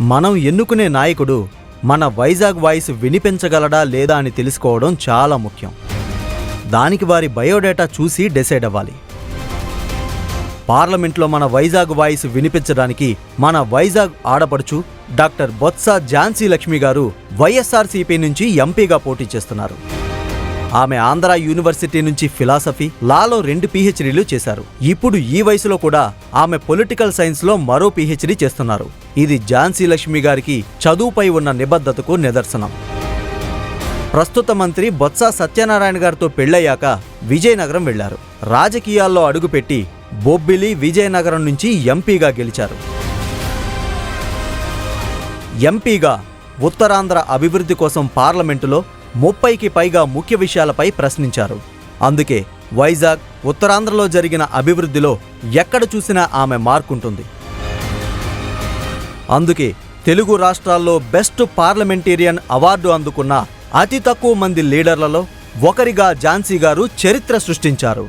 మనం ఎన్నుకునే నాయకుడు మన వైజాగ్ వాయిస్ వినిపించగలడా లేదా అని తెలుసుకోవడం చాలా ముఖ్యం. దానికి వారి బయోడేటా చూసి డిసైడ్ అవ్వాలి. పార్లమెంట్లో మన వైజాగ్ వాయిస్ వినిపించడానికి మన వైజాగ్ ఆడపడుచు డాక్టర్ బొత్స ఝాన్సీ లక్ష్మి గారు వైఎస్ఆర్సీపీ నుంచి ఎంపీగా పోటీ చేస్తున్నారు. ఆమె ఆంధ్ర యూనివర్సిటీ నుంచి ఫిలాసఫీ లాలో రెండు పీహెచ్డీలు చేశారు. ఇప్పుడు ఈ వయసులో కూడా ఆమె పొలిటికల్ సైన్స్లో మరో పీహెచ్డీ చేస్తున్నారు. ఇది ఝాన్సీ లక్ష్మి గారికి చదువుపై ఉన్న నిబద్ధతకు నిదర్శనం. ప్రస్తుత మంత్రి బొత్స సత్యనారాయణ గారితో పెళ్ళయ్యాక విజయనగరం వెళ్ళారు. రాజకీయాల్లో అడుగుపెట్టి బొబ్బిలి విజయనగరం నుంచి ఎంపీగా గెలిచారు. ఎంపీగా ఉత్తరాంధ్ర అభివృద్ధి కోసం పార్లమెంటులో ముప్పైకి పైగా ముఖ్య విషయాలపై ప్రశ్నించారు. అందుకే వైజాగ్ ఉత్తరాంధ్రలో జరిగిన అభివృద్ధిలో ఎక్కడ చూసినా ఆమె మార్కుంటుంది. అందుకే తెలుగు రాష్ట్రాల్లో బెస్ట్ పార్లమెంటేరియన్ అవార్డు అందుకున్న అతి తక్కువ మంది లీడర్లలో ఒకరిగా ఝాన్సీ గారు చరిత్ర సృష్టించారు.